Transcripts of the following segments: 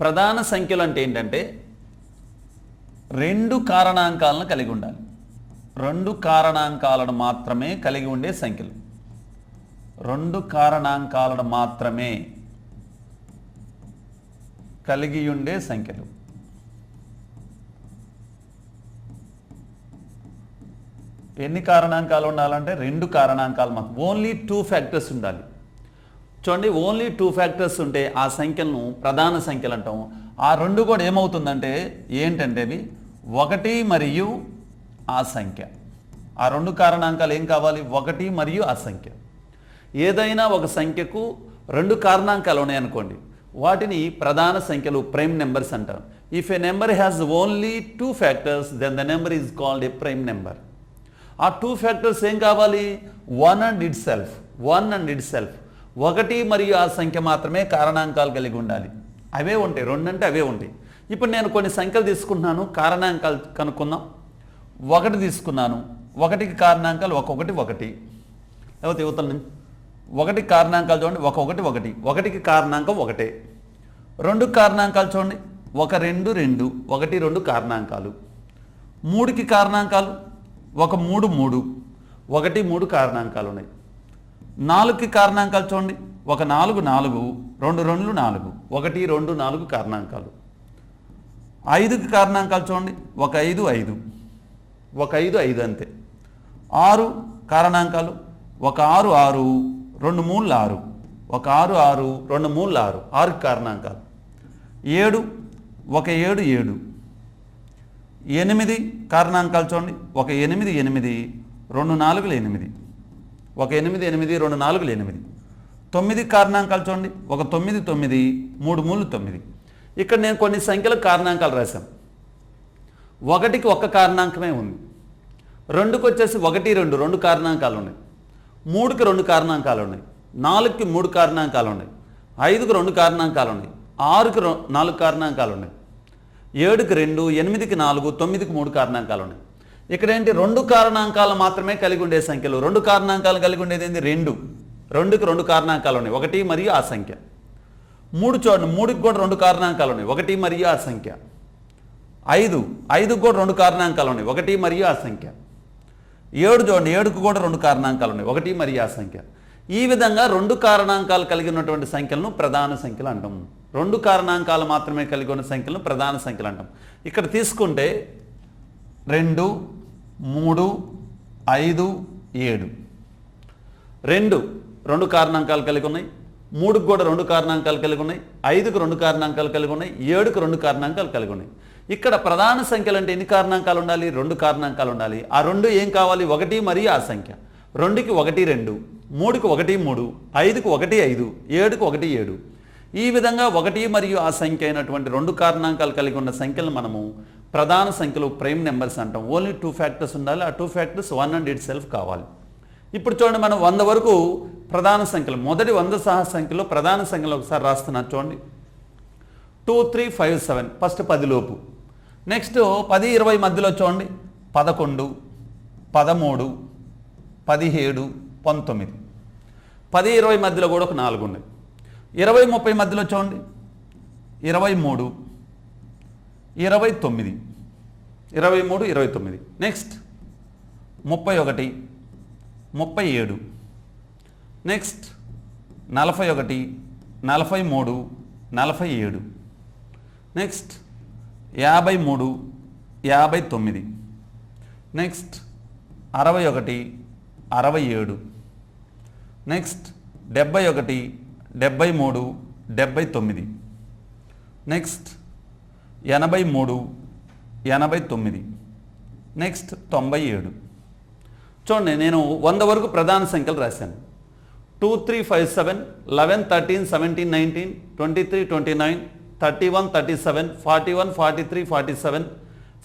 ప్రధాన సంఖ్యలు అంటే ఏంటంటే రెండు కారణాంకాలను కలిగి ఉండాలి. రెండు కారణాంకాలను మాత్రమే కలిగి ఉండే సంఖ్యలు. రెండు కారణాంకాలను మాత్రమే కలిగి ఉండే సంఖ్యలు. ఎన్ని కారణాంకాలు ఉండాలంటే రెండు కారణాంకాలు మాత్రం ఓన్లీ టూ ఫ్యాక్టర్స్ ఉండాలి. చూడండి ఓన్లీ టూ ఫ్యాక్టర్స్ ఉంటే ఆ సంఖ్యలను ప్రధాన సంఖ్యలు అంటాం. ఆ రెండు కూడా ఏమవుతుందంటే ఏంటంటే అవి ఒకటి మరియు ఆ సంఖ్య ఆ రెండు కారణాంకాలు ఏం కావాలి? ఒకటి మరియు ఆ సంఖ్య ఏదైనా ఒక సంఖ్యకు రెండు కారణాంకాలు ఉన్నాయనుకోండి వాటిని ప్రధాన సంఖ్యలు ప్రైమ్ నెంబర్స్ అంటారు. If a number has only two factors then the number is called a prime number ఆ టూ ఫ్యాక్టర్స్ ఏం కావాలి? One and itself one and itself ఒకటి మరియు ఆ సంఖ్య మాత్రమే కారణాంకాలు కలిగి ఉండాలి. అవే ఉంటాయి. రెండు అంటే అవే ఉంటాయి. ఇప్పుడు నేను కొన్ని సంఖ్యలు తీసుకుంటున్నాను. కారణాంకాలు కనుక్కుందాం. ఒకటి తీసుకున్నాను. ఒకటికి కారణాంకాలు ఒక్కొక్కటి ఒకటి. లేకపోతే యువతల ఒకటి కారణాంకాలు చూడండి. ఒక్కొక్కటి ఒకటి ఒకటి. ఒకటికి కారణాంకం ఒకటే. రెండు కారణాంకాలు చూడండి. ఒక రెండు రెండు. ఒకటి రెండు కారణాంకాలు. మూడుకి కారణాంకాలు. ఒక మూడు మూడు. ఒకటి మూడు కారణాంకాలు ఉన్నాయి. నాలుగుకి కారణాంకాలు చూడండి. ఒక నాలుగు నాలుగు రెండు రెండు నాలుగు. ఒకటి రెండు నాలుగు కారణాంకాలు. ఐదుకి కారణాంకాలు చూడండి. ఒక ఐదు ఐదు. ఒక ఐదు ఐదు అంతే. ఆరు కారణాంకాలు. ఒక ఆరు ఆరు రెండు మూడు ఆరు. ఒక ఆరు ఆరు రెండు మూడు ఆరు. ఆరు కారణాంకాలు. ఏడు ఒక ఏడు ఏడు. ఎనిమిది కారణాంకాలు చూడండి. ఒక ఎనిమిది ఎనిమిది. రెండు నాలుగులు ఎనిమిది. ఒక ఎనిమిది ఎనిమిది రెండు నాలుగులు ఎనిమిది. తొమ్మిది కారణాంకాలు చూడండి. ఒక తొమ్మిది తొమ్మిది మూడు మూడు తొమ్మిది. ఇక్కడ నేను కొన్ని సంఖ్యల కారణాంకాలు రాశాను. ఒకటికి ఒక్క కారణాంకమే ఉంది. రెండుకి వచ్చేసి ఒకటి రెండు రెండు కారణాంకాలు ఉన్నాయి. మూడుకి రెండు కారణాంకాలు ఉన్నాయి. నాలుగుకి మూడు కారణాంకాలు ఉన్నాయి. ఐదుకి రెండు కారణాంకాలు ఉన్నాయి. ఆరుకి రొ- నాలుగు కారణాంకాలు ఉన్నాయి. ఏడుకి రెండు ఎనిమిదికి నాలుగు తొమ్మిదికి మూడు కారణాంకాలు ఉన్నాయి. ఇక్కడ ఏంటి రెండు కారణాంకాలు మాత్రమే కలిగి ఉండే సంఖ్యలు. రెండు కారణాంకాలు కలిగి ఉండేది ఏంటి రెండు. రెండుకి రెండు కారణాంకాలు ఉన్నాయి. ఒకటి మరియు ఆ సంఖ్య. మూడు చూడండి. మూడుకి కూడా రెండు కారణాంకాలు ఉన్నాయి. ఒకటి మరియు ఆ సంఖ్య. ఐదు. ఐదుకు కూడా రెండు కారణాంకాలు ఉన్నాయి. ఒకటి మరియు ఆ సంఖ్య. ఏడు చూడండి. ఏడుకు కూడా రెండు కారణాంకాలు ఉన్నాయి. ఒకటి మరియు ఆ సంఖ్య. ఈ విధంగా రెండు కారణాంకాలు కలిగి ఉన్నటువంటి సంఖ్యలను ప్రధాన సంఖ్యలు అంటాం. రెండు కారణాంకాలు మాత్రమే కలిగి ఉన్న సంఖ్యలను ప్రధాన సంఖ్యలు అంటాం. ఇక్కడ తీసుకుంటే రెండు మూడు ఐదు ఏడు. రెండు రెండు కారణాంకాలు కలిగి ఉన్నాయి. మూడుకు కూడా రెండు కారణాంకాలు కలిగి ఉన్నాయి. ఐదుకు రెండు కారణాంకాలు కలిగి ఉన్నాయి. ఏడుకు రెండు కారణాంకాలు కలిగి ఉన్నాయి. ఇక్కడ ప్రధాన సంఖ్యలు అంటే ఎన్ని కారణాంకాలు ఉండాలి? రెండు కారణాంకాలు ఉండాలి. ఆ రెండు ఏం కావాలి? ఒకటి మరియు ఆ సంఖ్య. రెండుకి ఒకటి రెండు మూడుకి ఒకటి మూడు ఐదుకు ఒకటి ఐదు ఏడుకు ఒకటి ఏడు. ఈ విధంగా ఒకటి మరియు ఆ సంఖ్య అయినటువంటి రెండు కారణాంకాలు కలిగి ఉన్న సంఖ్యలు మనము ప్రధాన సంఖ్యలు ప్రైమ్ నెంబర్స్ అంటాం. ఓన్లీ టూ ఫ్యాక్టర్స్ ఉండాలి. ఆ two factors one and itself కావాలి. ఇప్పుడు చూడండి మనం వంద వరకు ప్రధాన సంఖ్యలు. మొదటి వంద సహా సంఖ్యలో ప్రధాన సంఖ్యలు ఒకసారి రాస్తున్నా చూడండి. Two three five seven first పదిలోపు next పది ఇరవై మధ్యలో చూడండి. పదకొండు పదమూడు పదిహేడు పంతొమ్మిది. పది ఇరవై మధ్యలో కూడా ఒక నాలుగు ఉన్నాయి. ఇరవై ముప్పై మధ్యలో చూడండి. ఇరవై మూడు ఇరవై తొమ్మిది. ఇరవై మూడు ఇరవై తొమ్మిది. నెక్స్ట్ ముప్పై ఒకటి ముప్పై ఏడు. నెక్స్ట్ నలభై ఒకటి నలభై మూడు నలభై ఏడు. నెక్స్ట్ యాభై మూడు యాభై తొమ్మిది. నెక్స్ట్ అరవై ఒకటి అరవై ఏడు. నెక్స్ట్ డెబ్బై ఒకటి డెబ్బై మూడు డెబ్బై తొమ్మిది. నెక్స్ట్ ఎనభై మూడు ఎనభై తొమ్మిది నెక్స్ట్ తొంభై ఏడు. చూడండి నేను వంద వరకు ప్రధాన సంఖ్యలు రాశాను. Two three five seven eleven thirteen seventeen nineteen twenty three twenty nine thirty one thirty seven forty one forty three forty seven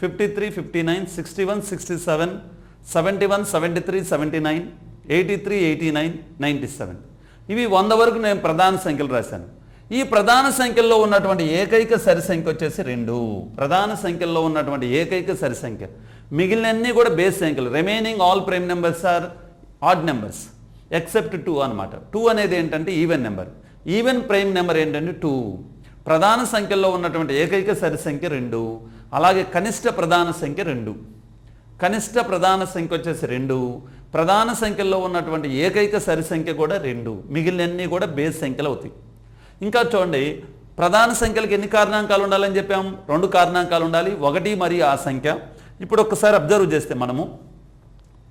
fifty three fifty nine sixty one sixty seven seventy one seventy three seventy nine eighty three eighty nine ninety seven ఇవి వంద వరకు నేను ప్రధాన సంఖ్యలు రాశాను. ఈ ప్రధాన సంఖ్యల్లో ఉన్నటువంటి ఏకైక సరి సంఖ్య వచ్చేసి రెండు. ప్రధాన సంఖ్యల్లో ఉన్నటువంటి ఏకైక సరి సంఖ్య మిగిలినన్నీ కూడా బేస్ సంఖ్యలు. Remaining all prime numbers are odd numbers except two అనమాట టూ అనేది ఏంటంటే even number even prime number ఏంటంటే టూ ప్రధాన సంఖ్యలో ఉన్నటువంటి ఏకైక సరి సంఖ్య రెండు. అలాగే కనిష్ట ప్రధాన సంఖ్య రెండు. కనిష్ట ప్రధాన సంఖ్య వచ్చేసి రెండు. ప్రధాన సంఖ్యలో ఉన్నటువంటి ఏకైక సరి సంఖ్య కూడా రెండు. మిగిలినన్నీ కూడా బేస్ సంఖ్యలు అవుతాయి. ఇంకా చూడండి ప్రధాన సంఖ్యలకు ఎన్ని కారణాంకాలు ఉండాలని చెప్పాం? రెండు కారణాంకాలు ఉండాలి. ఒకటి మరియు ఆ సంఖ్య. ఇప్పుడు ఒక్కసారి అబ్జర్వ్ చేస్తే మనము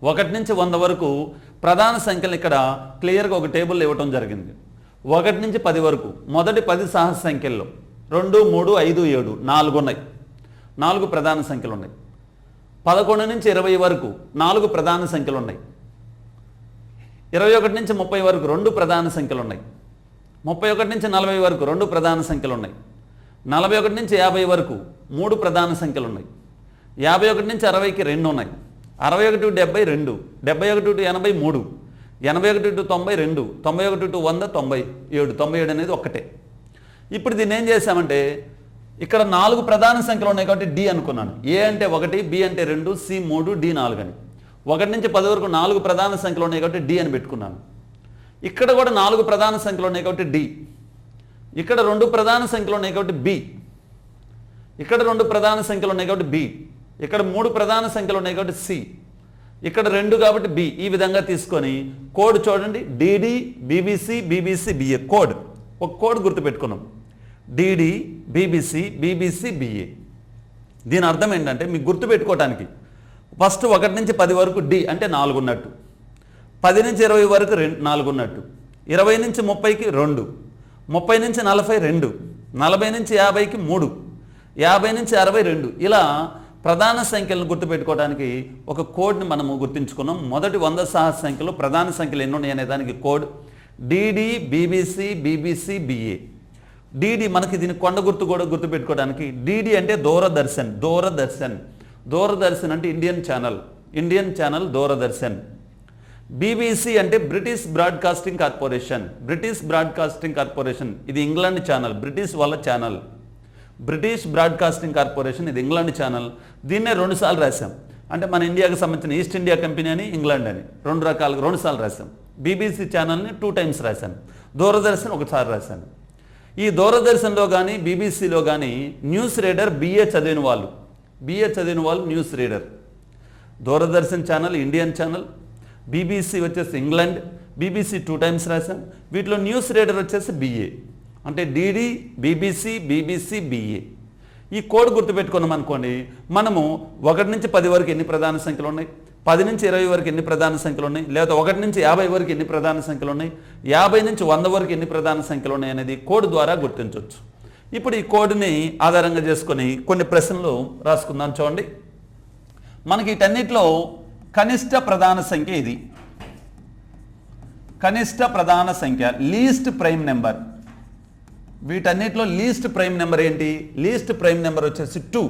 ఒకటి నుంచి వంద వరకు ప్రధాన సంఖ్యలు ఇక్కడ క్లియర్గా ఒక టేబుల్ ఇవ్వటం జరిగింది. ఒకటి నుంచి పది వరకు మొదటి పది సహజ సంఖ్యల్లో రెండు మూడు ఐదు ఏడు నాలుగు ఉన్నాయి. నాలుగు ప్రధాన సంఖ్యలు ఉన్నాయి. పదకొండు నుంచి ఇరవై వరకు నాలుగు ప్రధాన సంఖ్యలు ఉన్నాయి. ఇరవై ఒకటి నుంచి ముప్పై వరకు రెండు ప్రధాన సంఖ్యలు ఉన్నాయి. ముప్పై ఒకటి నుంచి నలభై వరకు రెండు ప్రధాన సంఖ్యలు ఉన్నాయి నలభై ఒకటి నుంచి యాభై వరకు మూడు ప్రధాన సంఖ్యలు ఉన్నాయి యాభై ఒకటి నుంచి అరవైకి రెండు ఉన్నాయి. అరవై ఒకటి టు డెబ్బై రెండు డెబ్బై ఒకటి టు ఎనభై మూడు ఎనభై ఒకటి టు తొంభై రెండు తొంభై ఒకటి టు వంద తొంభై ఏడు తొంభై ఏడు అనేది ఒక్కటే. ఇప్పుడు దీన్ని ఏం చేశామంటే ఇక్కడ నాలుగు ప్రధాన సంఖ్యలు ఉన్నాయి కాబట్టి డి అనుకున్నాను. ఏ అంటే ఒకటి బి అంటే రెండు సి మూడు డి నాలుగు అని. ఒకటి నుంచి పది వరకు నాలుగు ప్రధాన సంఖ్యలు ఉన్నాయి కాబట్టి డి అని పెట్టుకున్నాను. ఇక్కడ కూడా నాలుగు ప్రధాన సంఖ్యలు ఉన్నాయి కాబట్టి డి ఇక్కడ రెండు ప్రధాన సంఖ్యలు ఉన్నాయి కాబట్టి బి ఇక్కడ రెండు ప్రధాన సంఖ్యలు ఉన్నాయి కాబట్టి బి ఇక్కడ మూడు ప్రధాన సంఖ్యలు ఉన్నాయి కాబట్టి సి ఇక్కడ రెండు కాబట్టి బి ఈ విధంగా తీసుకొని కోడ్ చూడండి. DD BBC BBC BA code ఒక కోడ్ గుర్తుపెట్టుకున్నాం. డిడి బీబీసీ బీబీసీ బిఏ దీని అర్థం ఏంటంటే మీకు గుర్తుపెట్టుకోవటానికి. ఫస్ట్ ఒకటి నుంచి పది వరకు డి అంటే నాలుగు ఉన్నట్టు పది నుంచి ఇరవై వరకు రెండు నాలుగు ఉన్నట్టు. ఇరవై నుంచి ముప్పైకి రెండు. ముప్పై నుంచి నలభై రెండు. నలభై నుంచి యాభైకి మూడు. యాభై నుంచి అరవై రెండు. ఇలా ప్రధాన సంఖ్యలను గుర్తుపెట్టుకోవడానికి ఒక కోడ్ని మనము గుర్తించుకున్నాం. మొదటి వంద సహస్ర సంఖ్యలో ప్రధాన సంఖ్యలు ఎన్ని ఉన్నాయి అనే దానికి code. DD BBC BBC BA. DD మనకి దీని కొండ గుర్తు కూడా గుర్తుపెట్టుకోవడానికి డిడి అంటే దూరదర్శన్ దూరదర్శన్. దూరదర్శన్ అంటే Indian channel. Indian channel Doordarshan. BBC అంటే British broadcasting corporation British broadcasting corporation ఇది ఇంగ్లాండ్ ఛానల్ బ్రిటిష్ వాళ్ళ ఛానల్ బ్రిటిష్ బ్రాడ్కాస్టింగ్ కార్పొరేషన్ ఇది ఇంగ్లాండ్ ఛానల్ దీన్నే రెండుసార్లు రాశాం. అంటే మన ఇండియాకి సంబంధించిన ఈస్ట్ ఇండియా కంపెనీ అని ఇంగ్లాండ్ అని. రెండు రకాలుగా రెండుసార్లు రాశాం. బీబీసీ ఛానల్ని టూ టైమ్స్ రాశాను దూరదర్శన్ ఒకసారి రాశాను ఈ దూరదర్శన్లో కానీ బీబీసీలో కానీ న్యూస్ రీడర్ బిఏ చదివిన వాళ్ళు. బిఏ చదివిన వాళ్ళు news reader. Doordarshan channel Indian channel BBC వచ్చేసి ఇంగ్లాండ్ బీబీసీ టూ టైమ్స్ రాశాం. వీటిలో న్యూస్ రీడర్ వచ్చేసి బిఏ అంటే డీడీ బీబీసీ బీబీసీ బిఏ ఈ కోడ్ గుర్తుపెట్టుకున్నాం అనుకోండి మనము ఒకటి నుంచి పది వరకు ఎన్ని ప్రధాన సంఖ్యలు ఉన్నాయి? పది నుంచి ఇరవై వరకు ఎన్ని ప్రధాన సంఖ్యలు ఉన్నాయి? లేదా ఒకటి నుంచి యాభై వరకు ఎన్ని ప్రధాన సంఖ్యలు ఉన్నాయి? యాభై నుంచి వంద వరకు ఎన్ని ప్రధాన సంఖ్యలు ఉన్నాయి అనేది కోడ్ ద్వారా గుర్తించవచ్చు ఇప్పుడు ఈ కోడ్ని ఆధారంగా చేసుకొని కొన్ని ప్రశ్నలు రాసుకుందాం చూడండి. మనకి వీటన్నిటిలో కనిష్ట ప్రధాన సంఖ్య ఇది. కనిష్ట ప్రధాన సంఖ్య లీస్ట్ ప్రైమ్ నెంబర్ వీటన్నిటిలో లీస్ట్ ప్రైమ్ నెంబర్ ఏంటి? లీస్ట్ ప్రైమ్ నెంబర్ వచ్చేసి టూ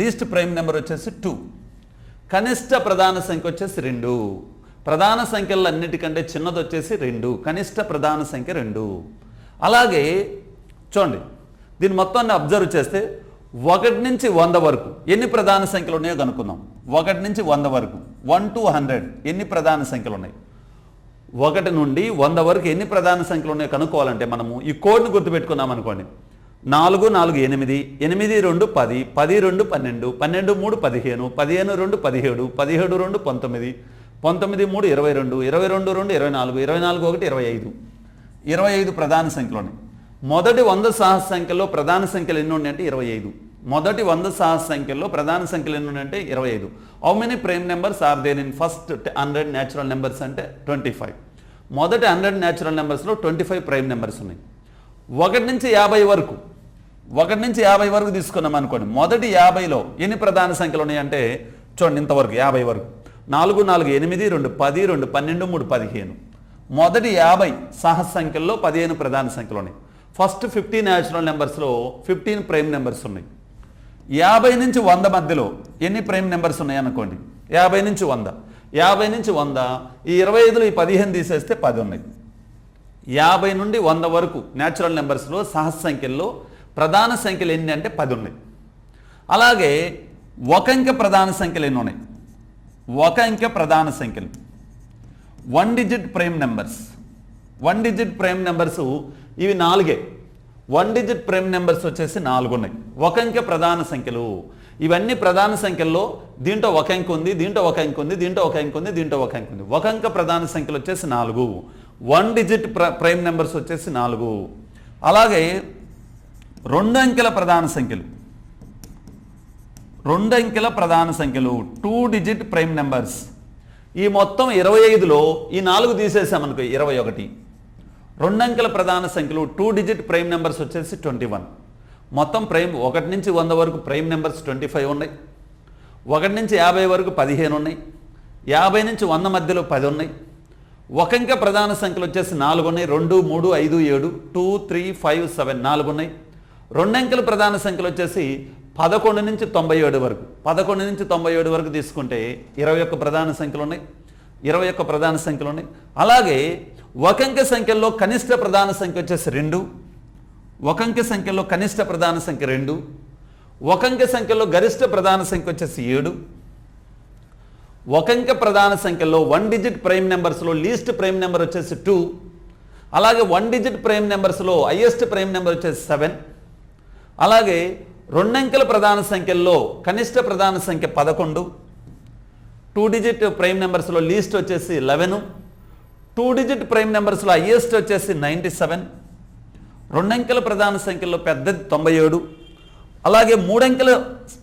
లీస్ట్ ప్రైమ్ నెంబర్ వచ్చేసి టూ కనిష్ట ప్రధాన సంఖ్య వచ్చేసి రెండు. ప్రధాన సంఖ్యలు అన్నిటికంటే చిన్నది వచ్చేసి రెండు. కనిష్ట ప్రధాన సంఖ్య రెండు. అలాగే చూడండి దీని మొత్తాన్ని అబ్జర్వ్ చేస్తే ఒకటి నుంచి వంద వరకు ఎన్ని ప్రధాన సంఖ్యలు ఉన్నాయో కనుక్కుందాం. ఒకటి నుంచి వంద వరకు. వన్ టు హండ్రెడ్ ఎన్ని ప్రధాన సంఖ్యలు ఉన్నాయి? ఒకటి నుండి వంద వరకు ఎన్ని ప్రధాన సంఖ్యలు ఉన్నాయో కనుక్కోవాలంటే మనము ఈ కోడ్ని గుర్తుపెట్టుకున్నాం అనుకోండి. నాలుగు నాలుగు ఎనిమిది ఎనిమిది రెండు పది పది రెండు పన్నెండు పన్నెండు మూడు పదిహేను పదిహేను రెండు పదిహేడు పదిహేడు రెండు పంతొమ్మిది పంతొమ్మిది మూడు ఇరవై రెండు ఇరవై రెండు రెండు ఇరవై నాలుగు ఇరవై నాలుగు ఒకటి ఇరవై ఐదు. ఇరవై ఐదు ప్రధాన సంఖ్యలు ఉన్నాయి. మొదటి వంద సహస్ర సంఖ్యలో ప్రధాన సంఖ్యలు ఎన్ని ఉన్నాయంటే ఇరవై ఐదు. మొదటి వంద సహస్ర సంఖ్యలో ప్రధాన సంఖ్యలు ఎన్ని ఉన్నాయంటే ఇరవై ఐదు. How many prime numbers are there in first hundred natural numbers అంటే ట్వంటీ ఫైవ్ మొదటి హండ్రెడ్ న్యాచురల్ నెంబర్స్లో ట్వంటీ ఫైవ్ ప్రైమ్ నెంబర్స్ ఉన్నాయి. ఒకటి నుంచి యాభై వరకు ఒకటి నుంచి యాభై వరకు తీసుకున్నాం అనుకోండి. మొదటి యాభైలో ఎన్ని ప్రధాన సంఖ్యలు ఉన్నాయంటే చూడండి ఇంతవరకు యాభై వరకు. నాలుగు నాలుగు ఎనిమిది రెండు పది రెండు పన్నెండు మూడు పదిహేను. మొదటి యాభై సహజ సంఖ్యల్లో పదిహేను ప్రధాన సంఖ్యలు ఉన్నాయి. ఫస్ట్ ఫిఫ్టీన్ న్యాచురల్ నెంబర్స్లో ఫిఫ్టీన్ ప్రైమ్ నెంబర్స్ ఉన్నాయి. యాభై నుంచి వంద మధ్యలో ఎన్ని ప్రైమ్ నెంబర్స్ ఉన్నాయనుకోండి? యాభై నుంచి వంద. యాభై నుంచి వంద ఈ ఇరవై ఐదులో ఈ పదిహేను తీసేస్తే పది ఉన్నాయి. యాభై నుండి వంద వరకు న్యాచురల్ నెంబర్స్లో సహజ సంఖ్యల్లో ప్రధాన సంఖ్యలు ఎన్ని అంటే పది ఉన్నాయి. అలాగే ఒక అంకె ప్రధాన సంఖ్యలు ఎన్ని ఉన్నాయి? ఒక అంకె ప్రధాన సంఖ్యలు. One digit prime numbers one digit prime numbers ఇవి నాలుగే. వన్ డిజిట్ ప్రైమ్ నెంబర్స్ వచ్చేసి నాలుగు ఉన్నాయి. ఒక అంకె ప్రధాన సంఖ్యలు. ఇవన్నీ ప్రధాన సంఖ్యల్లో దీంట్లో ఒక అంక ఉంది దీంట్లో ఒక అంక ఉంది దీంట్లో ఒక అంక ఉంది దీంట్లో ఒక అంక ఉంది. ఒక అంక ప్రధాన సంఖ్యలు వచ్చేసి నాలుగు. వన్ డిజిట్ ప్ర ప్రైమ్ నెంబర్స్ వచ్చేసి నాలుగు. అలాగే రెండు అంకెల ప్రధాన సంఖ్యలు. రెండు అంకెల ప్రధాన సంఖ్యలు టూ డిజిట్ ప్రైమ్ నెంబర్స్ ఈ మొత్తం ఇరవై ఐదులో ఈ నాలుగు తీసేసామనుకో ఇరవై ఒకటి. రెండు అంకెల ప్రధాన సంఖ్యలు టూ డిజిట్ ప్రైమ్ నెంబర్స్ వచ్చేసి ట్వంటీ వన్ మొత్తం ప్రైమ్ ఒకటి నుంచి వంద వరకు ప్రైమ్ నెంబర్స్ ట్వంటీ ఫైవ్ ఉన్నాయి. ఒకటి నుంచి యాభై వరకు పదిహేను ఉన్నాయి. యాభై నుంచి వంద మధ్యలో పది ఉన్నాయి. ఒక అంకె ప్రధాన సంఖ్యలు వచ్చేసి నాలుగు ఉన్నాయి. రెండు మూడు ఐదు ఏడు టూ త్రీ ఫైవ్ సెవెన్ నాలుగు ఉన్నాయి. రెండు అంకెల ప్రధాన సంఖ్యలు వచ్చేసి పదకొండు నుంచి తొంభై ఏడు వరకు. పదకొండు నుంచి తొంభై ఏడు వరకు తీసుకుంటే ఇరవై ఒక్క ప్రధాన సంఖ్యలు ఉన్నాయి. ఇరవై ఒక్క ప్రధాన సంఖ్యలు ఉన్నాయి. అలాగే ఒక సంఖ్యలో కనిష్ట ప్రధాన సంఖ్య వచ్చేసి రెండు. ఒక సంఖ్యలో కనిష్ట ప్రధాన సంఖ్య రెండు. ఒక సంఖ్యలో గరిష్ట ప్రధాన సంఖ్య వచ్చేసి ఏడు. ఒక ప్రధాన సంఖ్యలో వన్ డిజిట్ ప్రైమ్ నెంబర్స్లో లీస్ట్ ప్రైమ్ నెంబర్ వచ్చేసి టూ అలాగే వన్ డిజిట్ ప్రైమ్ నెంబర్స్లో హయ్యెస్ట్ ప్రైమ్ నెంబర్ వచ్చేసి సెవెన్ అలాగే రెండంకెల ప్రధాన సంఖ్యల్లో కనిష్ట ప్రధాన సంఖ్య పదకొండు. టూ డిజిట్ ప్రైమ్ నెంబర్స్లో లీస్ట్ వచ్చేసి లెవెను టూ డిజిట్ ప్రైమ్ నెంబర్స్లో హయ్యెస్ట్ వచ్చేసి నైంటీ సెవెన్ రెండంకెల ప్రధాన సంఖ్యలో పెద్దది తొంభై ఏడు అలాగే మూడంకెల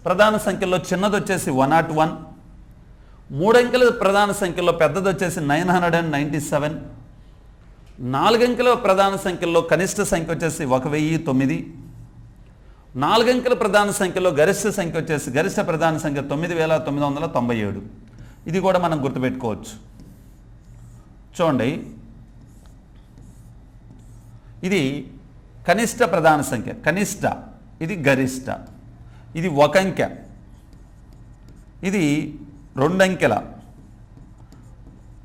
ప్రధాన సంఖ్యలో చిన్నది వచ్చేసి వన్ నాట్ వన్ మూడంకెల ప్రధాన సంఖ్యలో పెద్దది వచ్చేసి nine hundred and ninety seven నాలుగంకెల ప్రధాన సంఖ్యలో కనిష్ట సంఖ్య వచ్చేసి ఒక వెయ్యి తొమ్మిది నాలుగంకెల ప్రధాన సంఖ్యలో గరిష్ట సంఖ్య వచ్చేసి గరిష్ట ప్రధాన సంఖ్య తొమ్మిది వేల తొమ్మిది వందల తొంభై ఏడు. ఇది కూడా మనం గుర్తుపెట్టుకోవచ్చు. చూడండి. ఇది కనిష్ట ప్రధాన సంఖ్య. కనిష్ట. ఇది గరిష్ట. ఇది ఒక అంకె ఇది రెండంకెల.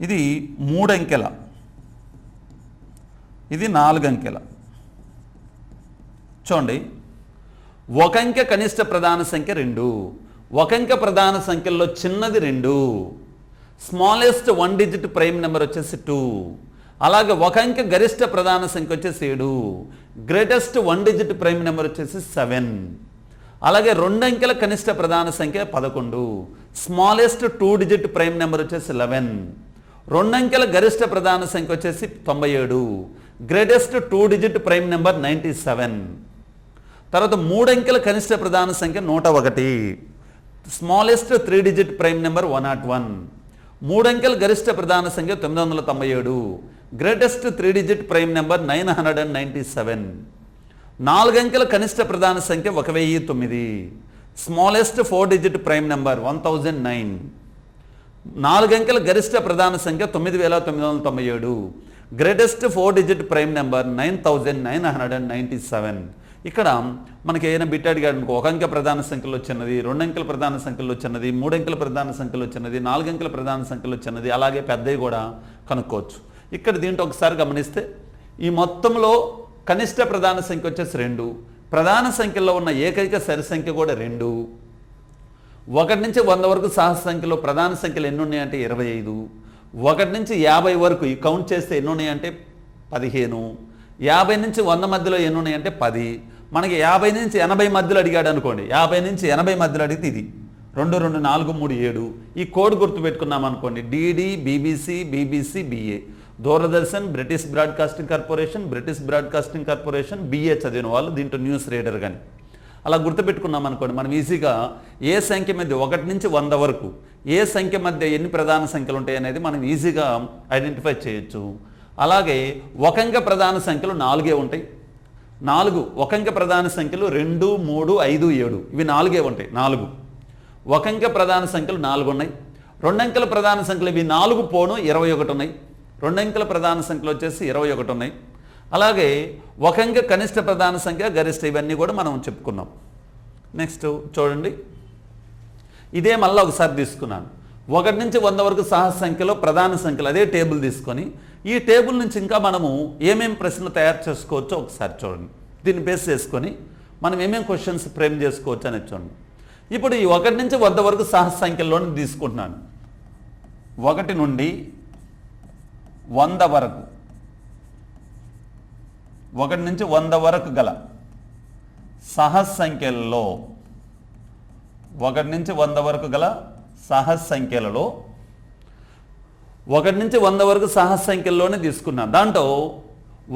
ఇది మూడంకెల. ఇది నాలుగంకెల. చూడండి. ఒక అంకె కనిష్ట ప్రధాన సంఖ్య రెండు. ఒకంకె ప్రధాన సంఖ్యల్లో చిన్నది రెండు. Smallest one digit prime number వచ్చేసి టూ. అలాగే ఒక అంకె గరిష్ట ప్రధాన సంఖ్య వచ్చేసి ఏడు. Greatest one digit prime number వచ్చేసి సెవెన్. అలాగే రెండు అంకెల కనిష్ట ప్రధాన సంఖ్య పదకొండు. Smallest two digit prime number వచ్చేసి లెవెన్. రెండు అంకెల గరిష్ట ప్రధాన సంఖ్య వచ్చేసి తొంభై ఏడు. Greatest two digit prime number ninety seven. తర్వాత మూడంకెల కనిష్ట ప్రధాన సంఖ్య నూట ఒకటి. Smallest three digit prime number one not one. మూడంకెల గరిష్ట ప్రధాన సంఖ్య తొమ్మిది వందల తొంభై ఏడు. Greatest three digit prime number nine hundred and ninety seven. నాలుగంకెల కనిష్ట ప్రధాన సంఖ్య ఒక వెయ్యి తొమ్మిది. Smallest four digit prime number one thousand nine. నాలుగంకెల గరిష్ట ప్రధాన సంఖ్య తొమ్మిది వేల తొమ్మిది వందల తొంభై ఏడు. Greatest four digit prime number nine thousand nine hundred and ninety seven. ఇక్కడ మనకి ఏదైనా బిట్ అడిగాడు అనుకో ఒక అంకె ప్రధాన సంఖ్యలో చిన్నది రెండు అంకెల ప్రధాన సంఖ్యలో చిన్నది మూడు అంకెల ప్రధాన సంఖ్యలో చిన్నది నాలుగు అంకెల ప్రధాన సంఖ్యలో చిన్నది అలాగే పెద్దవి కూడా కనుక్కోవచ్చు. ఇక్కడ దీంట్లో ఒకసారి గమనిస్తే ఈ మొత్తంలో కనిష్ట ప్రధాన సంఖ్య వచ్చేసి రెండు ప్రధాన సంఖ్యలో ఉన్న ఏకైక సరి సంఖ్య కూడా రెండు ఒకటి నుంచి వంద వరకు సహజ సంఖ్యలో ప్రధాన సంఖ్యలు ఎన్ని ఉన్నాయంటే ఇరవై ఐదు ఒకటి నుంచి యాభై వరకు ఈ కౌంట్ చేస్తే ఎన్ని ఉన్నాయంటే పదిహేను యాభై నుంచి వంద మధ్యలో ఎన్ని ఉన్నాయంటే పది మనకి యాభై నుంచి ఎనభై మధ్యలో అడిగాడు అనుకోండి. యాభై నుంచి ఎనభై మధ్యలో అడిగితే ఇది. రెండు రెండు నాలుగు మూడు ఏడు. ఈ కోడ్ గుర్తు పెట్టుకున్నాం అనుకోండి. DD BBC BBC BA. Doordarshan British Broadcasting Corporation British Broadcasting Corporation BA చదివిన వాళ్ళు దీంట్లో న్యూస్ రీడర్ కానీ అలా గుర్తుపెట్టుకున్నాం అనుకోండి. మనం ఈజీగా ఏ సంఖ్య మధ్య ఒకటి నుంచి వంద వరకు ఏ సంఖ్య మధ్య ఎన్ని ప్రధాన సంఖ్యలు ఉంటాయి అనేది మనం ఈజీగా ఐడెంటిఫై చేయొచ్చు. అలాగే ఒకంగా ప్రధాన సంఖ్యలు నాలుగే ఉంటాయి. నాలుగు ఒకంక ప్రధాన సంఖ్యలు రెండు మూడు ఐదు ఏడు. ఇవి నాలుగే ఉంటాయి నాలుగు. ఒకంక ప్రధాన సంఖ్యలు నాలుగు ఉన్నాయి. రెండంకెల ప్రధాన సంఖ్యలు ఇవి నాలుగు పోను ఇరవై ఒకటి ఉన్నాయి. రెండంకెల ప్రధాన సంఖ్యలు వచ్చేసి ఇరవై ఒకటి ఉన్నాయి. అలాగే ఒకంక కనిష్ట ప్రధాన సంఖ్య గరిష్ట ఇవన్నీ కూడా మనం చెప్పుకున్నాం. నెక్స్ట్ చూడండి. ఇదే మళ్ళీ ఒకసారి తీసుకున్నాను. ఒకటి నుంచి వంద వరకు సహజ సంఖ్యలో ప్రధాన సంఖ్యలు అదే టేబుల్ తీసుకొని ఈ టేబుల్ నుంచి ఇంకా మనము ఏమేమి ప్రశ్నలు తయారు చేసుకోవచ్చో ఒకసారి చూడండి. దీన్ని బేస్ చేసుకొని మనం ఏమేమి క్వశ్చన్స్ ఫ్రేమ్ చేసుకోవచ్చు అనేది చూడండి. ఇప్పుడు ఈ ఒకటి నుంచి వంద వరకు సహజ సంఖ్యల్లోని తీసుకుంటున్నాను. ఒకటి నుండి వంద వరకు. ఒకటి నుంచి వంద వరకు గల సహజ సంఖ్యల్లో ఒకటి నుంచి వంద వరకు గల సహజ సంఖ్యలలో ఒకటి నుంచి వంద వరకు సహజ సంఖ్యల్లోనే తీసుకున్నాను దాంట్లో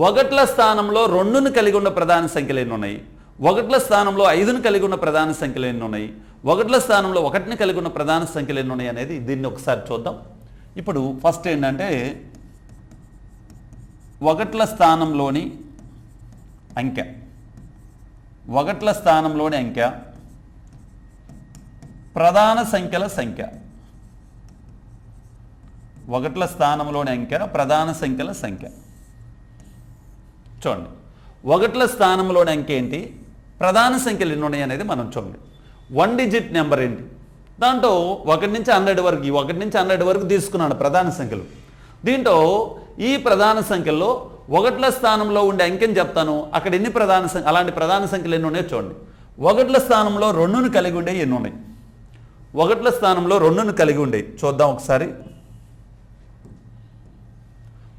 ఒకట్ల స్థానంలో రెండును కలిగి ఉన్న ప్రధాన సంఖ్యలు ఎన్ని ఉన్నాయి? ఒకట్ల స్థానంలో ఐదును కలిగి ఉన్న ప్రధాన సంఖ్యలు ఎన్ని ఉన్నాయి? ఒకట్ల స్థానంలో ఒకటిని కలిగి ఉన్న ప్రధాన సంఖ్యలు ఎన్ని ఉన్నాయి అనేది దీన్ని ఒకసారి చూద్దాం. ఇప్పుడు ఫస్ట్ ఏంటంటే ఒకట్ల స్థానంలోని అంకె. ఒకట్ల స్థానంలోని అంకె ప్రధాన సంఖ్యల సంఖ్య. ఒకట్ల స్థానంలోని అంకె ప్రధాన సంఖ్యల సంఖ్య. చూడండి. ఒకట్ల స్థానంలోని అంకె ఏంటి? ప్రధాన సంఖ్యలు ఎన్ని ఉన్నాయి అనేది మనం చూడండి. వన్ డిజిట్ నెంబర్ ఏంటి? దాంట్లో ఒకటి నుంచి హండ్రెడ్ వరకు ఒకటి నుంచి హండ్రెడ్ వరకు తీసుకున్నాడు ప్రధాన సంఖ్యలు. దీంట్లో ఈ ప్రధాన సంఖ్యల్లో ఒకట్ల స్థానంలో ఉండే అంకెని చెప్తాను. అక్కడ ఎన్ని ప్రధాన సంఖ్య అలాంటి ప్రధాన సంఖ్యలు ఎన్ని ఉన్నాయో చూడండి. ఒకట్ల స్థానంలో రెండును కలిగి ఉండే ఎన్ని ఉన్నాయి? ఒకట్ల స్థానంలో రెండును కలిగి ఉండే. చూద్దాం ఒకసారి.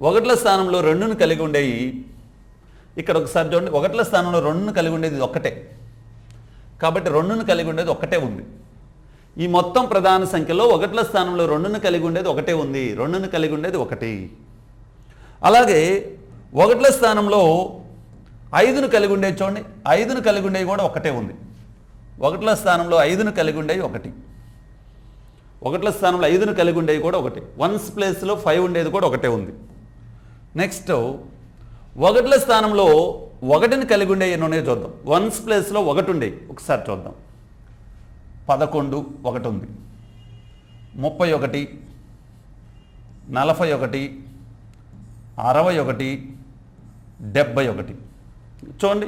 ఒకట్ల స్థానంలో రెండును కలిగి ఉండేవి ఇక్కడ ఒకసారి చూడండి. ఒకట్ల స్థానంలో రెండును కలిగి ఉండేది ఒక్కటే. కాబట్టి రెండును కలిగి ఉండేది ఒక్కటే ఉంది. ఈ మొత్తం ప్రధాన సంఖ్యలో ఒకట్ల స్థానంలో రెండును కలిగి ఉండేది ఒకటే ఉంది. రెండును కలిగి ఉండేది ఒకటి. అలాగే ఒకట్ల స్థానంలో ఐదును కలిగి ఉండేది చూడండి. ఐదును కలిగి ఉండేవి కూడా ఒకటే ఉంది. ఒకట్ల స్థానంలో ఐదును కలిగి ఉండేవి ఒకటి. ఒకట్ల స్థానంలో ఐదును కలిగి ఉండేవి కూడా ఒకటి. వన్స్ ప్లేస్లో ఫైవ్ ఉండేది కూడా ఒకటే ఉంది. నెక్స్ట్ ఒకట్ల స్థానంలో ఒకటిని కలిగి ఉండే ఎన్ని ఉన్నాయో చూద్దాం. వన్స్ ప్లేస్లో ఒకటి ఉండే ఒకసారి చూద్దాం. పదకొండు ఒకటి ఉంది. ముప్పై ఒకటి నలభై ఒకటి అరవై ఒకటి డెబ్బై ఒకటి. చూడండి.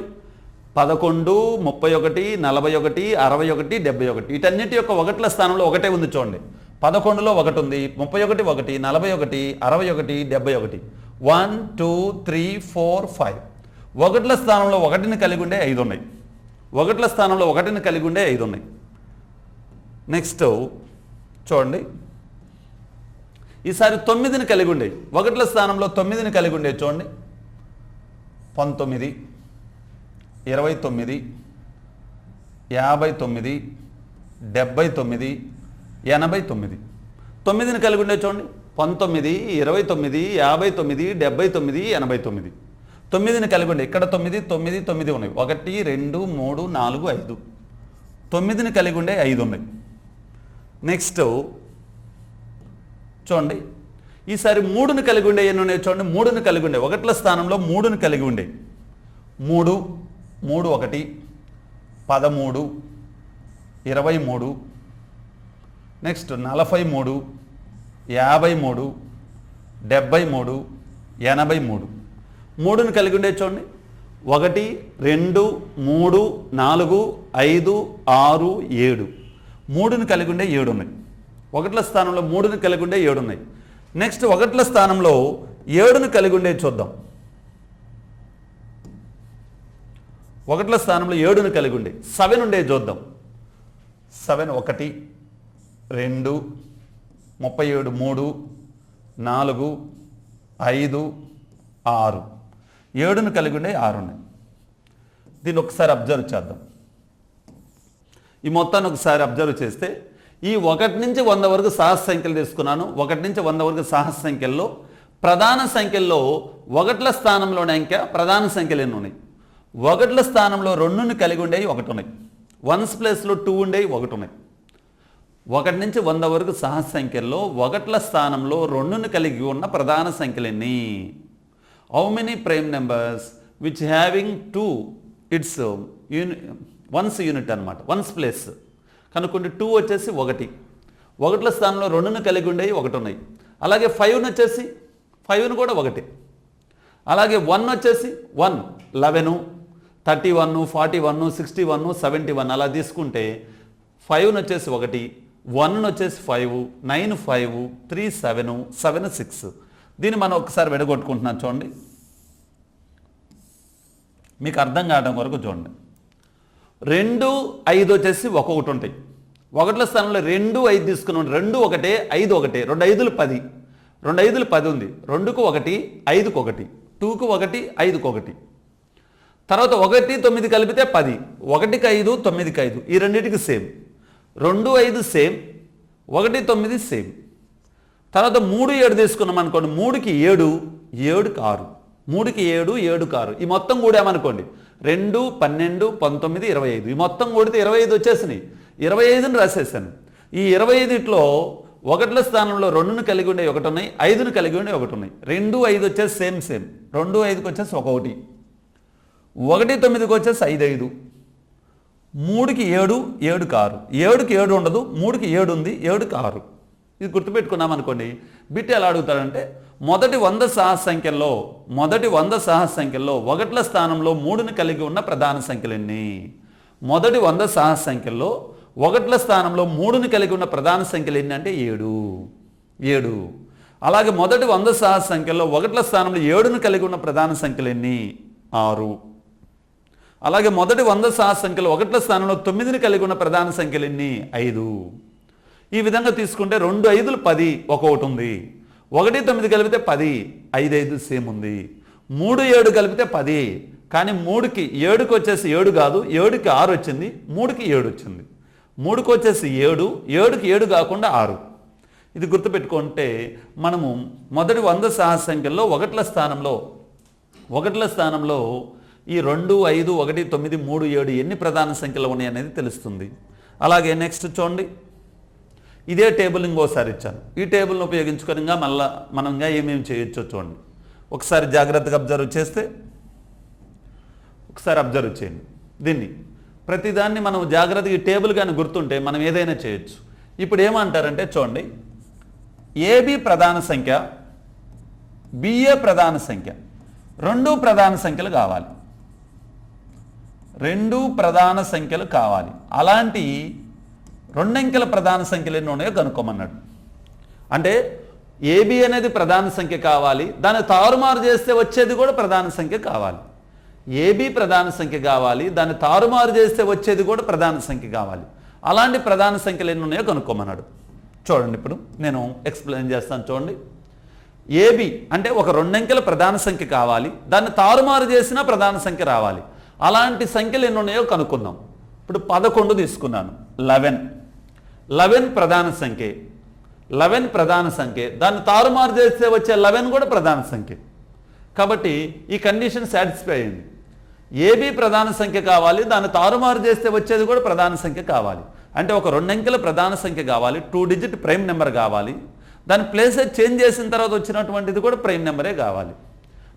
పదకొండు ముప్పై ఒకటి నలభై ఒకటి అరవై ఒకటి డెబ్బై ఒకటి. వీటన్నిటి యొక్క ఒకట్ల స్థానంలో ఒకటే ఉంది చూడండి. పదకొండులో ఒకటి ఉంది ముప్పై ఒకటి ఒకటి నలభై ఒకటి అరవై ఒకటి డెబ్బై ఒకటి. One two three four five ఒకట్ల స్థానంలో ఒకటిని కలిగి ఉండే ఐదు ఉన్నాయి. ఒకట్ల స్థానంలో ఒకటిని కలిగి ఉండే ఐదు ఉన్నాయి. నెక్స్ట్ చూడండి. ఈసారి తొమ్మిదిని కలిగి ఉండే ఒకట్ల స్థానంలో తొమ్మిదిని కలిగి ఉండే చూడండి. పంతొమ్మిది. ఇరవై తొమ్మిది యాభై తొమ్మిది డెబ్బై తొమ్మిది ఎనభై తొమ్మిది. తొమ్మిదిని కలిగి ఉండే చూడండి. పంతొమ్మిది ఇరవై తొమ్మిది యాభై తొమ్మిది డెబ్బై తొమ్మిది ఎనభై తొమ్మిది. తొమ్మిదిని కలిగి ఉండే ఇక్కడ తొమ్మిది తొమ్మిది తొమ్మిది ఉన్నాయి. ఒకటి రెండు మూడు నాలుగు ఐదు. తొమ్మిదిని కలిగి ఉండే ఐదు ఉన్నాయి. నెక్స్ట్ చూడండి. ఈసారి మూడుని కలిగి ఉండే ఎన్ని ఉన్నాయి చూడండి. మూడుని కలిగి ఉండే. ఒకట్ల స్థానంలో మూడుని కలిగి ఉండే. మూడు మూడు ఒకటి పదమూడు ఇరవై మూడు నెక్స్ట్ నలభై మూడు యాభై మూడు డెబ్బై మూడు ఎనభై మూడు. మూడుని కలిగి ఉండే చూడండి. ఒకటి రెండు మూడు నాలుగు ఐదు ఆరు ఏడు. మూడుని కలిగి ఉండే ఏడు ఉన్నాయి. ఒకట్ల స్థానంలో మూడుని కలిగి ఉండే ఏడు ఉన్నాయి. నెక్స్ట్ ఒకట్ల స్థానంలో ఏడుని కలిగి ఉండే చూద్దాం. ఒకట్ల స్థానంలో ఏడును కలిగి ఉండే. సెవెన్ ఉండే చూద్దాం. సెవెన్ ఒకటి రెండు ముప్పై ఏడు మూడు నాలుగు ఐదు ఆరు. ఏడును కలిగి ఉండే ఆరు ఉన్నాయి. దీన్ని ఒకసారి అబ్జర్వ్ చేద్దాం. ఈ మొత్తాన్ని ఒకసారి అబ్జర్వ్ చేస్తే ఈ ఒకటి నుంచి వంద వరకు సహజ సంఖ్యలు తీసుకున్నాను. ఒకటి నుంచి వంద వరకు సహజ సంఖ్యల్లో ప్రధాన సంఖ్యల్లో ఒకట్ల స్థానంలోని ఇంకా ప్రధాన సంఖ్యలు ఎన్ని ఉన్నాయి? ఒకట్ల స్థానంలో రెండుని కలిగి ఉండేవి ఒకటి ఉన్నాయి వన్స్ ప్లేస్లో టూ ఉండేవి ఒకటి ఉన్నాయి ఒకటి నుంచి వంద వరకు సహజ సంఖ్యల్లో ఒకట్ల స్థానంలో రెండును కలిగి ఉన్న ప్రధాన సంఖ్యలన్నీ how many prime numbers which having two its uni ones unit అనమాట వన్స్ ప్లేస్ కనుక్కుంటే టూ వచ్చేసి ఒకటి. ఒకట్ల స్థానంలో రెండును కలిగి ఉండేవి ఒకటి ఉన్నాయి అలాగే ఫైవ్ని వచ్చేసి ఫైవ్ను కూడా ఒకటి. అలాగే వన్ వచ్చేసి one eleven thirty one forty one sixty one seventy one అలా తీసుకుంటే ఫైవ్ని వచ్చేసి ఒకటి వన్ను వచ్చేసి five nine five three seven seven six. దీన్ని మనం ఒకసారి విడగొట్టుకుంటున్నాం చూడండి. మీకు అర్థం కావడం వరకు చూడండి. రెండు ఐదు వచ్చేసి ఒక్కొక్కటి ఉంటాయి. ఒకట్ల స్థానంలో రెండు ఐదు తీసుకున్నాం రెండు ఒకటే ఐదు ఒకటే. రెండు ఐదులు పది. రెండు ఐదులు పది ఉంది. రెండుకు ఒకటి ఐదుకు ఒకటి. టూకు ఒకటి ఐదుకు ఒకటి. తర్వాత ఒకటి తొమ్మిది కలిపితే పది. ఒకటికి ఐదు తొమ్మిదికి ఐదు. ఈ రెండింటికి సేమ్ రెండు ఐదు సేమ్ ఒకటి తొమ్మిది సేమ్ తర్వాత మూడు ఏడు తీసుకున్నాం అనుకోండి. మూడుకి ఏడు ఏడుకి ఆరు. మూడుకి ఏడు ఏడుకి ఆరు. ఈ మొత్తం కూడామనుకోండి. రెండు పన్నెండు పంతొమ్మిది ఇరవై ఐదు. ఈ మొత్తం కూడితే ఇరవై ఐదు వచ్చేసినాయి. ఇరవై ఐదుని రాసేసాను. ఈ ఇరవై ఐదుట్లో ఒకట్ల స్థానంలో రెండును కలిగి ఉండే ఒకటి ఉన్నాయి. ఐదును కలిగి ఉండే ఒకటి ఉన్నాయి. రెండు ఐదు వచ్చేసి సేమ్ సేమ్ రెండు ఐదుకి వచ్చేసి ఒకటి. ఒకటి తొమ్మిదికి వచ్చేసి ఐదు ఐదు మూడుకి ఏడు ఏడుకి ఆరు. ఏడుకి ఏడు ఉండదు మూడుకి ఏడు ఉంది ఏడుకి ఆరు. ఇది గుర్తుపెట్టుకున్నాం అనుకోండి బిట్ ఎలా అడుగుతాడంటే మొదటి వంద సహజ సంఖ్యల్లో మొదటి వంద సహజ సంఖ్యల్లో ఒకట్ల స్థానంలో మూడుని కలిగి ఉన్న ప్రధాన సంఖ్యలన్నీ మొదటి వంద సహజ సంఖ్యల్లో ఒకట్ల స్థానంలో మూడుని కలిగి ఉన్న ప్రధాన సంఖ్యలు ఎన్ని అంటే ఏడు. ఏడు. అలాగే మొదటి వంద సహజ సంఖ్యల్లో ఒకట్ల స్థానంలో ఏడును కలిగి ఉన్న ప్రధాన సంఖ్యలు ఎన్ని? ఆరు. అలాగే మొదటి వంద సహజ సంఖ్యలు ఒకట్ల స్థానంలో తొమ్మిదిని కలిగి ఉన్న ప్రధాన సంఖ్యలు ఎన్ని? ఐదు. ఈ విధంగా తీసుకుంటే రెండు ఐదులు పది ఒకటి ఉంది. ఒకటి తొమ్మిది కలిపితే పది ఐదు ఐదు సేమ్ ఉంది. మూడు ఏడు కలిపితే పది కానీ మూడుకి ఏడుకి వచ్చేసి ఏడు కాదు ఏడుకి ఆరు వచ్చింది మూడుకి ఏడు వచ్చింది. మూడుకి వచ్చేసి ఏడు ఏడుకి ఏడు కాకుండా ఆరు. ఇది గుర్తుపెట్టుకుంటే మనము మొదటి వంద సహజ సంఖ్యల్లో ఒకట్ల స్థానంలో ఒకట్ల స్థానంలో ఈ రెండు ఐదు ఒకటి తొమ్మిది మూడు ఏడు ఎన్ని ప్రధాన సంఖ్యలు ఉన్నాయి అనేది తెలుస్తుంది. అలాగే నెక్స్ట్ చూడండి. ఇదే టేబుల్ ఇంకోసారి ఇచ్చాను. ఈ టేబుల్ని ఉపయోగించుకొని మళ్ళా మనం ఇంకా ఏమేమి చేయొచ్చో చూడండి. ఒకసారి జాగ్రత్తగా అబ్జర్వ్ చేస్తే ఒకసారి అబ్జర్వ్ చేయండి. దీన్ని ప్రతిదాన్ని మనం జాగ్రత్తగా ఈ టేబుల్ కానీ గుర్తుంటే మనం ఏదైనా చేయొచ్చు. ఇప్పుడు ఏమంటారంటే చూడండి. ఏబి ప్రధాన సంఖ్య బిఏ ప్రధాన సంఖ్య. రెండు ప్రధాన సంఖ్యలు కావాలి. రెండు ప్రధాన సంఖ్యలు కావాలి. అలాంటి రెండంకెల ప్రధాన సంఖ్యలు ఎన్ని ఉన్నాయో కనుక్కోమన్నాడు. అంటే ఏబి అనేది ప్రధాన సంఖ్య కావాలి. దాన్ని తారుమారు చేస్తే వచ్చేది కూడా ప్రధాన సంఖ్య కావాలి. ఏబి ప్రధాన సంఖ్య కావాలి. దాన్ని తారుమారు చేస్తే వచ్చేది కూడా ప్రధాన సంఖ్య కావాలి. అలాంటి ప్రధాన సంఖ్యలు ఎన్ని ఉన్నాయో కనుక్కోమన్నాడు. చూడండి ఇప్పుడు నేను ఎక్స్ప్లెయిన్ చేస్తాను చూడండి. ఏబి అంటే ఒక రెండంకెల ప్రధాన సంఖ్య కావాలి. దాన్ని తారుమారు చేసిన ప్రధాన సంఖ్య రావాలి. అలాంటి సంఖ్యలు ఎన్ని ఉన్నాయో కనుక్కుందాం. ఇప్పుడు పదకొండు తీసుకున్నాను. లెవెన్. లెవెన్ ప్రధాన సంఖ్య. లెవెన్ ప్రధాన సంఖ్య. దాన్ని తారుమారు చేస్తే వచ్చే లెవెన్ కూడా ప్రధాన సంఖ్య. కాబట్టి ఈ కండిషన్ సాటిస్ఫై అయింది. ఏబీ ప్రధాన సంఖ్య కావాలి దాన్ని తారుమారు చేస్తే వచ్చేది కూడా ప్రధాన సంఖ్య కావాలి. అంటే ఒక రెండంకెల ప్రధాన సంఖ్య కావాలి టూ డిజిట్ ప్రైమ్ నెంబర్ కావాలి. దాని ప్లేసెస్ చేంజ్ చేసిన తర్వాత వచ్చినటువంటిది కూడా ప్రైమ్ నెంబరే కావాలి.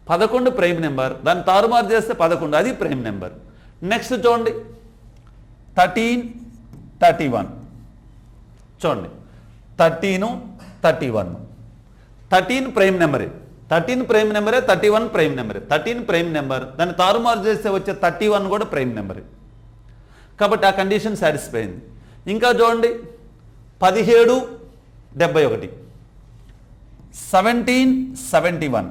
పదకొండు ప్రైమ్ నెంబర్ దాన్ని తారుమారు చేస్తే పదకొండు అది ప్రైమ్ నెంబర్. నెక్స్ట్ చూడండి. Thirteen thirty one. చూడండి. Thirteen thirty one. Thirteen prime నెంబరే. థర్టీన్ ప్రైమ్ నెంబరే థర్టీ వన్ ప్రైమ్ నెంబరే. థర్టీన్ ప్రైమ్ నెంబర్ దాన్ని తారుమారు చేస్తే వచ్చే థర్టీ వన్ కూడా ప్రైమ్ నెంబరే. కాబట్టి ఆ కండిషన్ సాటిస్ఫై అయింది ఇంకా చూడండి. పదిహేడు డెబ్బై ఒకటి. సెవెంటీన్ సెవెంటీ వన్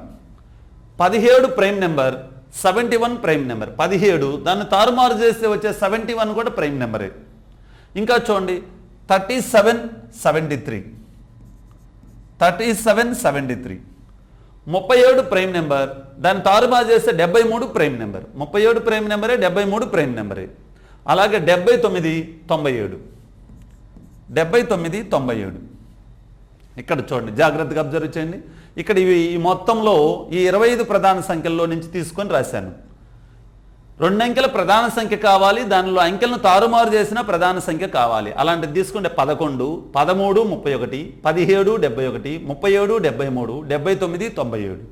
పదిహేడు prime number seventy one prime number. పదిహేడు దాన్ని తారుమారు చేస్తే వచ్చే సెవెంటీ వన్ కూడా ప్రైమ్ నెంబరే. ఇంకా చూడండి thirty seven seventy three. Thirty seven seventy three. ముప్పై ఏడు ప్రైమ్ నెంబర్ దాన్ని తారుమారు చేస్తే డెబ్బై మూడు ప్రైమ్ నెంబర్. ముప్పై ఏడు ప్రైమ్ నెంబరే డెబ్బై మూడు ప్రైమ్ నెంబరే. అలాగే డెబ్బై తొమ్మిది తొంభై ఏడు. డెబ్బై తొమ్మిది తొంభై ఏడు. ఇక్కడ చూడండి జాగ్రత్తగా అబ్జర్వ్ చేయండి. ఇక్కడ ఇవి ఈ మొత్తంలో ఈ ఇరవై ఐదు ప్రధాన సంఖ్యల్లో నుంచి తీసుకొని రాశాను. రెండు అంకెల ప్రధాన సంఖ్య కావాలి దానిలో అంకెలను తారుమారు చేసిన ప్రధాన సంఖ్య కావాలి. అలాంటిది తీసుకుంటే పదకొండు పదమూడు ముప్పై ఒకటి పదిహేడు డెబ్బై ఒకటి ముప్పై ఏడు డెబ్బై మూడు డెబ్బై తొమ్మిది తొంభై ఏడు.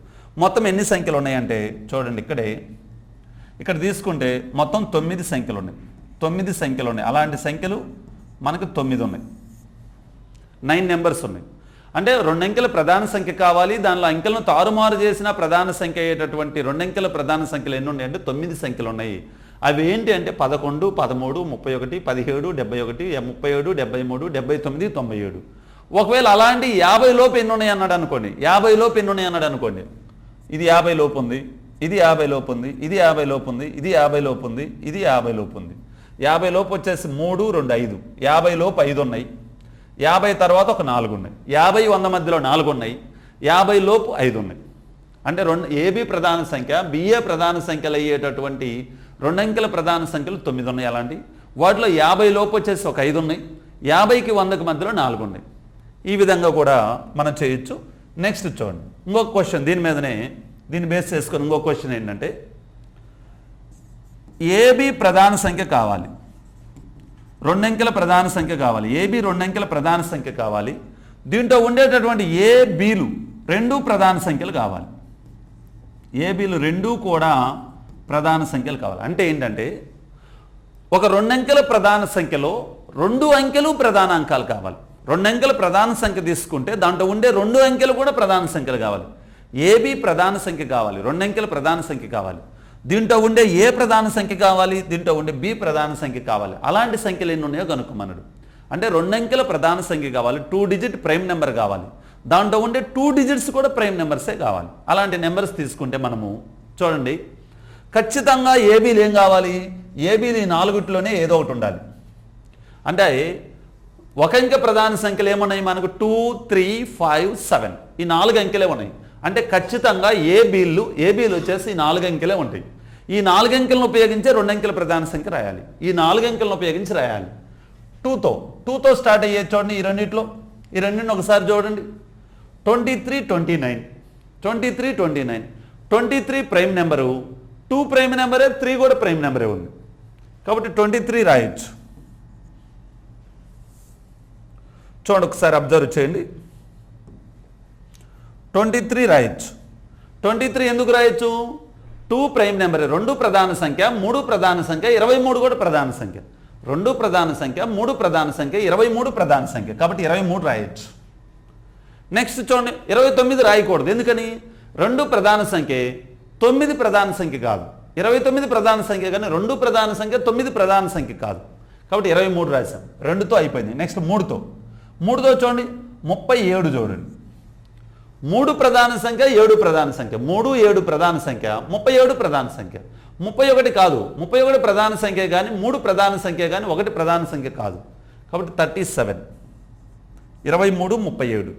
మొత్తం ఎన్ని సంఖ్యలు ఉన్నాయంటే చూడండి ఇక్కడే. ఇక్కడ తీసుకుంటే మొత్తం తొమ్మిది సంఖ్యలు ఉన్నాయి. తొమ్మిది సంఖ్యలు ఉన్నాయి. అలాంటి సంఖ్యలు మనకు తొమ్మిది ఉన్నాయి. నైన్ నెంబర్స్ ఉన్నాయి. అంటే రెండంకెల ప్రధాన సంఖ్య కావాలి దానిలో అంకెలను తారుమారు చేసిన ప్రధాన సంఖ్య అయ్యేటటువంటి రెండంకెల ప్రధాన సంఖ్యలు ఎన్ని ఉన్నాయి అంటే తొమ్మిది సంఖ్యలు ఉన్నాయి. అవి ఏంటి అంటే పదకొండు పదమూడు ముప్పై ఒకటి పదిహేడు డెబ్బై ఒకటి ముప్పై ఏడు డెబ్బై మూడు డెబ్బై తొమ్మిది తొంభై ఏడు ఒకవేళ అలాంటి యాభై లోపు ఎన్ని ఉన్నాయి అన్నాడు అనుకోండి యాభై లోపు ఎన్ని ఉన్నాయి అన్నాడు అనుకోండి ఇది యాభై లోపు ఉంది ఇది యాభై లోపు ఉంది ఇది యాభై లోపు ఉంది ఇది యాభై లోపు ఉంది ఇది యాభై లోపు ఉంది. యాభై లోపు వచ్చేసి మూడు రెండు ఐదు. యాభై లోపు ఐదు ఉన్నాయి. యాభై తర్వాత ఒక నాలుగు ఉన్నాయి యాభై వంద మధ్యలో నాలుగు ఉన్నాయి యాభై లోపు ఐదు ఉన్నాయి అంటే రెండు ఏబీ ప్రధాన సంఖ్య బిఏ ప్రధాన సంఖ్యలు అయ్యేటటువంటి రెండంకెల ప్రధాన సంఖ్యలు తొమ్మిది ఉన్నాయి అలాంటి వాటిలో యాభై లోపు వచ్చేసి ఒక ఐదు ఉన్నాయి యాభైకి వందకి మధ్యలో నాలుగు ఉన్నాయి ఈ విధంగా కూడా మనం చేయొచ్చు. నెక్స్ట్ చూడండి. ఇంకొక క్వశ్చన్ దీని మీదనే దీన్ని బేస్ చేసుకొని ఇంకొక క్వశ్చన్ ఏంటంటే ఏబి ప్రధాన సంఖ్య కావాలి. రెండంకెల ప్రధాన సంఖ్య కావాలి. ఏబి రెండంకెల ప్రధాన సంఖ్య కావాలి. దీంట్లో ఉండేటటువంటి ఏ బీలు రెండు ప్రధాన సంఖ్యలు కావాలి. ఏబీలు రెండూ కూడా ప్రధాన సంఖ్యలు కావాలి. అంటే ఏంటంటే ఒక రెండంకెల ప్రధాన సంఖ్యలో రెండు అంకెలు ప్రధాన అంకాలు కావాలి. రెండుంకెల ప్రధాన సంఖ్య తీసుకుంటే దాంట్లో ఉండే రెండు అంకెలు కూడా ప్రధాన సంఖ్యలు కావాలి. ఏబి ప్రధాన సంఖ్య కావాలి. రెండు అంకెల ప్రధాన సంఖ్య కావాలి. దీంట్లో ఉండే ఏ ప్రధాన సంఖ్య కావాలి? దీంట్లో ఉండే బి ప్రధాన సంఖ్య కావాలి. అలాంటి సంఖ్యలు ఎన్ని ఉన్నాయో కనుక్కోమన్నాడు. అంటే రెండంకెల ప్రధాన సంఖ్య కావాలి టూ డిజిట్ ప్రైమ్ నెంబర్ కావాలి. దాంట్లో ఉండే టూ డిజిట్స్ కూడా ప్రైమ్ నెంబర్సే కావాలి. అలాంటి నెంబర్స్ తీసుకుంటే మనము చూడండి. ఖచ్చితంగా ఏబీలు ఏం కావాలి? ఏబీలు నాలుగుట్లోనే ఏదో ఒకటి ఉండాలి. అంటే ఒక అంకె ప్రధాన సంఖ్యలు ఏమున్నాయి? మనకు టూ త్రీ ఫైవ్ సెవెన్. ఈ నాలుగు అంకెలే ఉన్నాయి. అంటే ఖచ్చితంగా ఏ బీళ్ళు ఏ బీలు వచ్చేసి ఈ నాలుగు అంకెలే ఉంటాయి. ఈ నాలుగు అంకెలను ఉపయోగించి రెండు అంకెల ప్రధాన సంఖ్య రాయాలి. ఈ నాలుగు అంకెలను ఉపయోగించి రాయాలి. టూతో టూతో స్టార్ట్ అయ్యే చూడండి ఈ రెండింటిలో. ఈ రెండింటిని ఒకసారి చూడండి. Twenty three twenty nine. Twenty three twenty nine. Twenty three prime number. Two prime నెంబరే త్రీ కూడా ప్రైమ్ నెంబరే ఉంది. కాబట్టి ట్వంటీ త్రీ రాయొచ్చు. చూడండి ఒకసారి అబ్జర్వ్ చేయండి. ట్వంటీ త్రీ రాయొచ్చు. ట్వంటీ త్రీ ఎందుకు రాయొచ్చు? టూ ప్రైమ్ నెంబర్ రెండు ప్రధాన సంఖ్య మూడు ప్రధాన సంఖ్య ఇరవై మూడు కూడా ప్రధాన సంఖ్య. రెండు ప్రధాన సంఖ్య మూడు ప్రధాన సంఖ్య ఇరవై మూడు ప్రధాన సంఖ్య. కాబట్టి ఇరవై మూడు రాయొచ్చు. నెక్స్ట్ చూడండి ఇరవై తొమ్మిది రాయకూడదు. ఎందుకని? రెండు ప్రధాన సంఖ్య తొమ్మిది ప్రధాన సంఖ్య కాదు. ఇరవై తొమ్మిది ప్రధాన సంఖ్య కానీ రెండు ప్రధాన సంఖ్య తొమ్మిది ప్రధాన సంఖ్య కాదు. కాబట్టి ఇరవై మూడు రాశాం. రెండుతో అయిపోయింది. నెక్స్ట్ మూడుతో. మూడుతో చూడండి ముప్పై ఏడు చూడండి. మూడు ప్రధాన సంఖ్య ఏడు ప్రధాన సంఖ్య. మూడు ఏడు ప్రధాన సంఖ్య. ముప్పై ఏడు ప్రధాన సంఖ్య. ముప్పై ఒకటి కాదు. ముప్పై ఒకటి ప్రధాన సంఖ్య కానీ మూడు ప్రధాన సంఖ్య కానీ ఒకటి ప్రధాన సంఖ్య కాదు. కాబట్టి థర్టీ సెవెన్. ఇరవై మూడు ముప్పై ఏడు.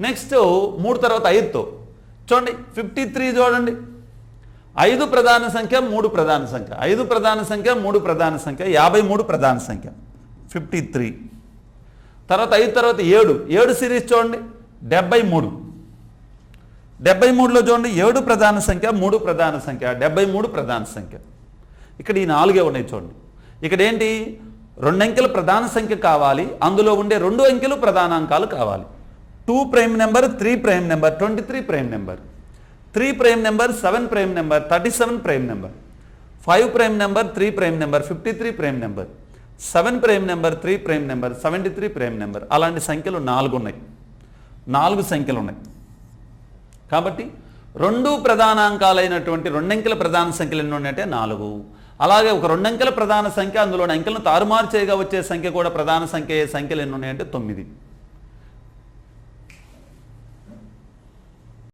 నెక్స్ట్ మూడు తర్వాత ఐదుతో. చూడండి ఫిఫ్టీ త్రీ చూడండి. ఐదు ప్రధాన సంఖ్య మూడు ప్రధాన సంఖ్య. ఐదు ప్రధాన సంఖ్య మూడు ప్రధాన సంఖ్య. యాభై మూడు ప్రధాన సంఖ్య. ఫిఫ్టీ త్రీ తర్వాత ఐదు తర్వాత ఏడు. ఏడు సిరీస్ చూడండి. డెబ్బై మూడు. డెబ్బై మూడులో చూడండి ఏడు ప్రధాన సంఖ్య మూడు ప్రధాన సంఖ్య డెబ్బై మూడు ప్రధాన సంఖ్య. ఇక్కడ ఈ నాలుగే ఉన్నాయి చూడండి. ఇక్కడ ఏంటి? రెండు అంకెల ప్రధాన సంఖ్య కావాలి అందులో ఉండే రెండు అంకెలు ప్రధాన అంకాలు కావాలి. Two prime number three prime number twenty three prime number. Three prime number seven prime number thirty seven prime number. Five prime number three prime number fifty three prime number. Seven prime number three prime number seventy three prime number. అలాంటి సంఖ్యలు నాలుగు ఉన్నాయి. నాలుగు సంఖ్యలు ఉన్నాయి. కాబట్టి రెండు ప్రధానాంకాలైనటువంటి రెండంకెల ప్రధాన సంఖ్యలు ఎన్ని ఉన్నాయంటే నాలుగు. అలాగే ఒక రెండంకెల ప్రధాన సంఖ్య అందులోని అంకెలను తారుమారు చేయగా వచ్చే సంఖ్య కూడా ప్రధాన సంఖ్య సంఖ్యలు ఎన్ని ఉన్నాయంటే తొమ్మిది.